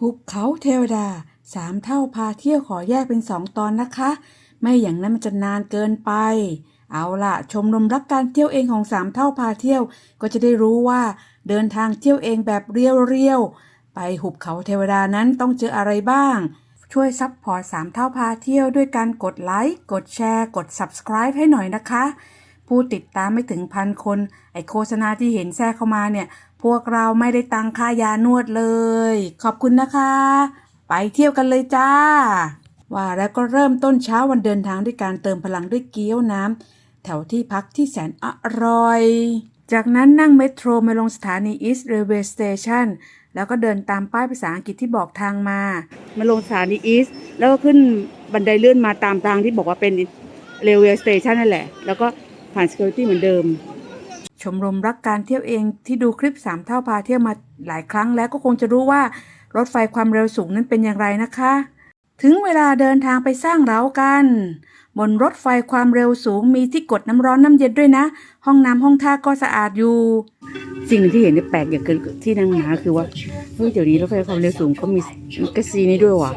หุบเขาเทวดาสามเท่าพาเที่ยวขอแยกเป็นสองตอนนะคะ ไม่อย่างนั้นมันจะนานเกินไป เอาล่ะ ชมรมรักการเที่ยวเองของสามเท่าพาเที่ยว ก็จะได้รู้ว่า เดินทางเที่ยวเองแบบเรียวๆไปหุบเขาเทวดานั้นต้องเจออะไรบ้าง ช่วยซัพพอร์ตสามเท่าพาเที่ยวด้วยการกดไลค์กดแชร์กด subscribe ให้หน่อยนะคะผู้ติดตามไม่ถึงพันคน ไอโฆษณาที่เห็นแทรกเข้ามาเนี่ย วกเราไม่ได้ตังค่ายานวดเลย ขอบคุณนะคะ ไปเที่ยวกันเลยจ้า ว่าแล้วก็เริ่มต้นเช้าวันเดินทางด้วยการเติมพลังด้วยเกี๊ยวน้ำแถวที่พักที่แสนอร่อย จากนั้นนั่งเมโทรมาลงสถานี East Railway Station แล้วก็เดินตามป้ายภาษาอังกฤษที่บอกทางมา มาลงสถานี East แล้วก็ขึ้นบันไดเลื่อนมาตามทางที่บอกว่าเป็น Railway Station นั่นแหละ แล้วก็ผ่าน Security เหมือนเดิม ชมรมรักการเที่ยวเองที่ดูคลิป 3 เท่าพาเที่ยวมาหลายครั้งแล้วก็คงจะรู้ว่ารถไฟความเร็วสูงนั้นเป็นอย่างไรนะคะ ถึงเวลาเดินทางไปสร้างเร้ากัน บนรถไฟความเร็วสูงมีที่กดน้ำร้อนน้ำเย็นด้วยนะ ห้องน้ำห้องท่าก็สะอาดอยู่สิ่งที่เห็นนี่แปลกอย่างเกินที่นางหาคือว่าเฮ้ยเดี๋ยวนี้รถไฟความเร็วสูงเขามีกระซีนี้ด้วยว่ะ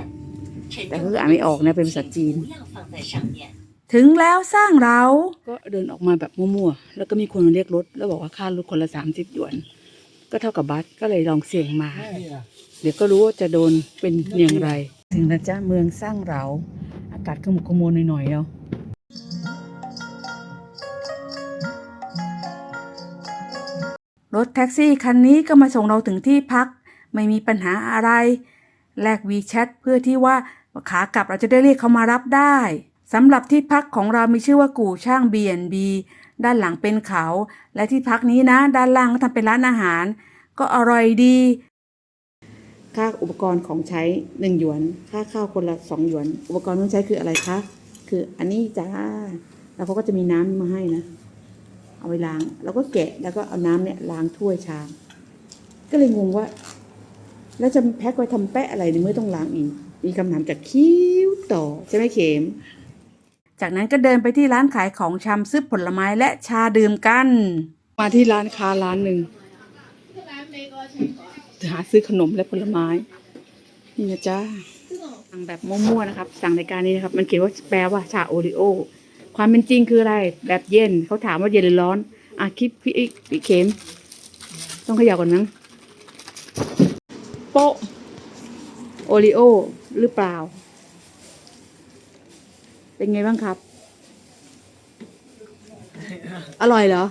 แต่ก็อ่านไม่ออกนะเป็นภาษาจีน ถึงแล้วสร้างเรา ก็เดินออกมาแบบมั่วๆ แล้วก็มีคนมาเรียกรถ แล้วบอกว่าค่ารถคนละสามสิบหยวน ก็เท่ากับบัสก็เลยลองเสี่ยงมา เดี๋ยวก็รู้ว่าจะโดนเป็นอย่างไร ถึงนะจ๊ะเมืองสร้างเรา อากาศขมุกขมัวหน่อยๆเนาะรถแท็กซี่คันนี้ก็มาส่งเราถึงที่พัก ไม่มีปัญหาอะไร แลกวีแชทเพื่อที่ว่าขากลับเราจะได้เรียกเขามารับได้ สำหรับที่พักของเรามีชื่อว่ากู่ช่าง B&B ด้านหลังเป็นเขา และที่พักนี้นะ ด้านล่างก็ทำเป็นร้านอาหาร ก็อร่อยดี ค่าอุปกรณ์ของใช้หนึ่งหยวน ค่าข้าวคนละสองหยวน อุปกรณ์ต้องใช้คืออะไรคะ คืออันนี้จ้า แล้วเขาก็จะมีน้ำมาให้นะ เอาไปล้าง แล้วก็แกะ แล้วก็เอาน้ำเนี่ยล้างถ้วยชาม ก็เลยงงว่า แล้วจะแพ็คไว้ทำแปะอะไรในเมื่อต้องล้างอีก มีคำถามจากคิ้วต่อใช่ไหมเข็ม จากนั้นก็เดินไปที่ร้านขายของชำซื้อผลไม้และชาดื่มกัน มาที่ร้านค้าร้านหนึ่งหาซื้อขนมและผลไม้นี่นะจ๊ะสั่งแบบมั่วๆนะครับ สั่งในการนี้นะครับ มันเขียนว่าแปลว่าชาโอริโอ ความเป็นจริงคืออะไร แบบเย็นเขาถามว่าเย็นหรือร้อน อะคลิปพี่พี่เข็ม ต้องเขย่าก่อนมั้งโป๊ะโอริโอหรือเปล่า เป็นไงบ้างครับ อร่อยเหรอ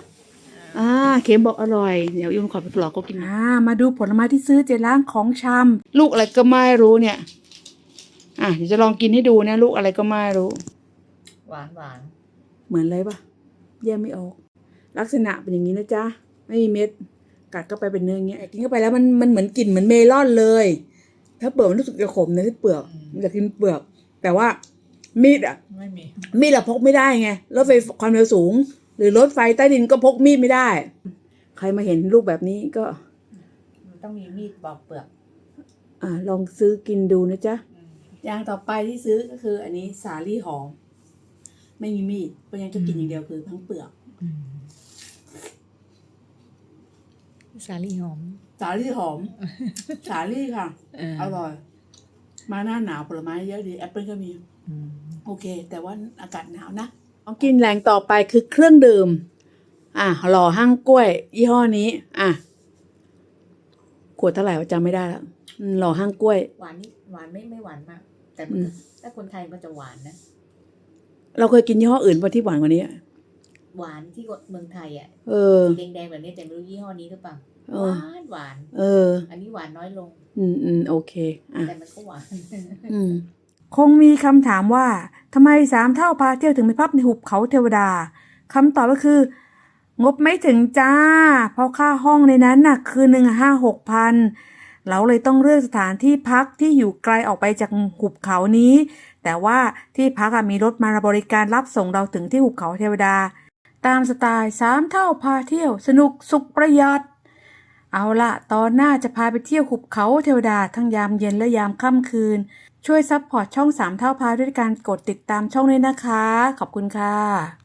อ่า เข็มบอกอร่อย เดี๋ยวยุ่งขอไปปลอกก็กินอ่ามาดูผลไม้ที่ซื้อเจร้านของชำลูกอะไรก็ไม่รู้เนี่ย อะเดี๋ยวจะลองกินให้ดูนะลูกอะไรก็ไม่รู้ หวานหวานเหมือนอะไรปะแยกไม่ออก ลักษณะเป็นอย่างนี้นะจ๊ะ ไม่มีเม็ด กัดเข้าไปเป็นเนื้ออย่างเงี้ย กินเข้าไปแล้วมันมันเหมือนกลิ่นเหมือนเมลอนเลย ถ้าเปลือกมันรู้สึกจะขมนะที่เปลือกมันจะกินเปลือก แต่ว่า มีดอะไม่มีมีดเราพกไม่ได้ไงรถไฟความเร็วสูง หรือรถไฟใต้ดินก็พกมีดไม่ได้ ใครมาเห็นรูปแบบนี้ก็ มันต้องมีมีดปอกเปลือก อ่า ลองซื้อกินดูนะจ๊ะอย่างต่อไปที่ซื้อก็คือ อันนี้สาลี่หอม ไม่มีมีดเพราะฉะนั้นจะกินอย่างเดียวคือทั้งเปลือก สาลี่หอม สาลี่หอม สาลี่ค่ะเอออร่อย มาหน้าหนาวผลไม้เยอะดีแอปเปิลก็มีอืมโอเค แต่ว่าอากาศหนาวนะของกินแรงต่อไปคือเครื่องดื่ม อะหล่อห้างกล้วย ยี่ห้อนี้ อะขวดเท่าไหร่วะจำไม่ได้แล้วอืมหล่อห้างกล้วย หวานนี่หวานไม่ไม่หวานมาก แต่อืมถ้าคนไทยมันจะหวานนะ เราเคยกินยี่ห้ออื่นป่ะที่หวานกว่านี้อะหวานที่เมืองไทยอะเออแดงๆแบบนี้แต่ไม่รู้ยี่ห้อนี้หรือเปล่าเอ หอวานหวาน เออ อันนี้หวานน้อยลง อืมอืมโอเค อะ แต่มันก็หวาน อืม คงมีคำถามว่าทำไมสามเท่าพาเที่ยวถึงไปพับในหุบเขาเทวดาคำตอบก็คือ งบไม่ถึงจ้า เพราะค่าห้องในนั้นน่ะ คือหนึ่งห้าหกพันเราเลยต้องเลือกสถานที่พักที่อยู่ไกลออกไปจากหุบเขานี้ แต่ว่าที่พักอะมีรถมาบริการรับส่งเราถึงที่หุบเขาเทวดา ตามสไตล์สามเท่าพาเที่ยว สนุกสุขประหยัด เอาละตอนหน้าจะพาไปเที่ยวหุบเขาเทวดาทั้งยามเย็นและยามค่ำคืน ช่วยซับพอร์ตช่องสามเท่าพาด้วยการกดติดตามช่องด้วยนะคะ ขอบคุณค่ะ